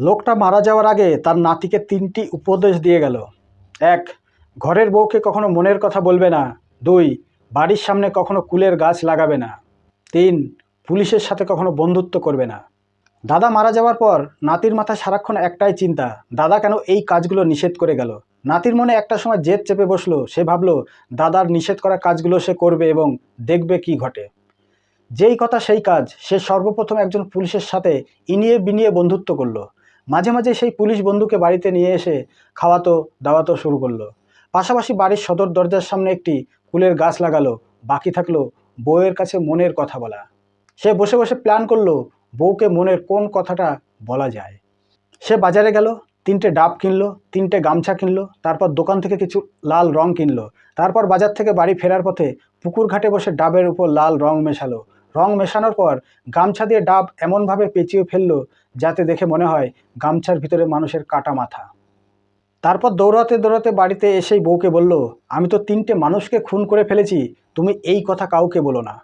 লোকটা মারা যাওয়ার আগে তার নাতিকে তিনটি উপদেশ দিয়ে গেল। এক, ঘরের বউকে কখনো মনের কথা বলবে না। দুই, বাড়ির সামনে কখনো কুলের গাছ লাগাবে না। তিন, পুলিশের সাথে কখনো বন্ধুত্ব করবে না। দাদা মারা যাওয়ার পর নাতির মাথায় সারাক্ষণ একটাই চিন্তা, দাদা কেন এই কাজগুলো নিষেধ করে গেল? নাতির মনে একটা সময় জেদ চেপে বসল, সে ভাবলো, দাদার নিষেধ করা কাজগুলো সে করবে এবং দেখবে কি ঘটে। যেই কথা সেই কাজ, সে সর্বপ্রথম একজন পুলিশের সাথে ইনিয়ে বিনিয়ে বন্ধুত্ব করল। মাঝে মাঝে সেই পুলিশ বন্ধুকে বাড়িতে নিয়ে এসে খাওয়াতো, দাওয়াতো শুরু করল। পাশাপাশি বাড়ির সদর দরজার সামনে একটি ফুলের গাছ লাগালো, বাকি থাকল বউয়ের কাছে মনের কথা বলা। সে বসে বসে প্ল্যান করল বউকে মনের কোন কথাটা বলা যায়। সে বাজারে গেল, তিনটে ডাব কিনলো, তিনটে গামছা কিনলো, তারপর দোকান থেকে কিছু লাল রং কিনলো, তারপর বাজার থেকে বাড়ি ফেরার পথে পুকুর ঘাটে বসে ডাবের উপর লাল রং মেশালো। রং মেশানোর পর গামছা দিয়ে ডাব এমনভাবে পেঁচিয়ে ফেলল যাতে দেখে মনে হয় গামছার ভিতরে মানুষের কাটা মাথা। তারপর দৌড়াতে দৌড়াতে বাড়িতে এসেই বউকে বলল, আমি তো তিনটে মানুষকে খুন করে ফেলেছি, তুমি এই কথা কাউকে বলো না।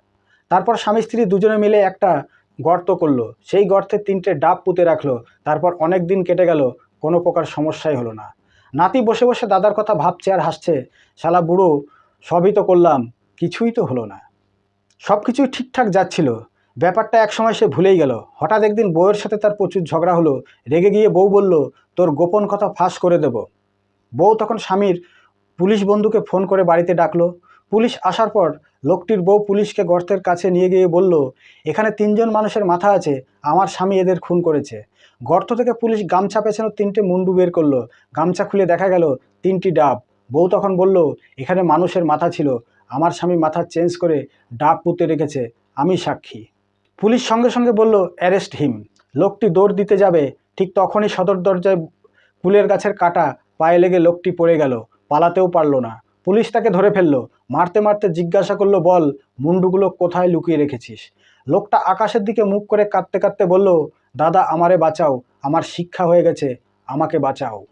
তারপর স্বামী স্ত্রী দুজনে মিলে একটা গর্ত করল, সেই গর্তে তিনটে ডাব পুঁতে রাখল, তারপর অনেক দিন কেটে গেল, কোনো প্রকার সমস্যাই হলো না। নাতি বসে বসে দাদার কথা ভাবছে আর হাসছে, শালা বুড়ো, সবই তো করলাম, কিছুই তো হলো না। সব কিছুই ঠিকঠাক যাচ্ছিল। ব্যাপারটা একসময় সে ভুলেই গেল। হঠাৎ একদিন বউয়ের সাথে তার প্রচুর ঝগড়া হলো। রেগে গিয়ে বউ বলল, তোর গোপন কথা ফাঁস করে দেব। বউ তখন স্বামীর পুলিশ বন্ধুকে ফোন করে বাড়িতে ডাকলো। পুলিশ আসার পর লোকটির বউ পুলিশকে গর্তের কাছে নিয়ে গিয়ে বলল, এখানে তিনজন মানুষের মাথা আছে, আমার স্বামী এদের খুন করেছে। গর্ত থেকে পুলিশ গামছা পেছানো তিনটে মুন্ডু বের করল। গামছা খুলে দেখা গেল তিনটি ডাব। বউ তখন বলল, এখানে মানুষের মাথা ছিল আমার স্বামী মাথা চেঞ্জ করে ডাব পুঁতে রেখেছে, আমি সাক্ষী। পুলিশ সঙ্গে সঙ্গে বলল, অ্যারেস্ট হিম। লোকটি দৌড় দিতে যাবে। ঠিক তখনই সদর দরজায় কুলের গাছের কাটা পায়ে লেগে লোকটি পড়ে গেল, পালাতেও পারল না। পুলিশ তাকে ধরে ফেলল। মারতে মারতে জিজ্ঞাসা করল, বল, মুন্ডুগুলো কোথায় লুকিয়ে রেখেছিস? লোকটা আকাশের দিকে মুখ করে কাঁদতে কাঁদতে বলল, দাদা, আমারে বাঁচাও। আমার শিক্ষা হয়ে গেছে। আমাকে বাঁচাও।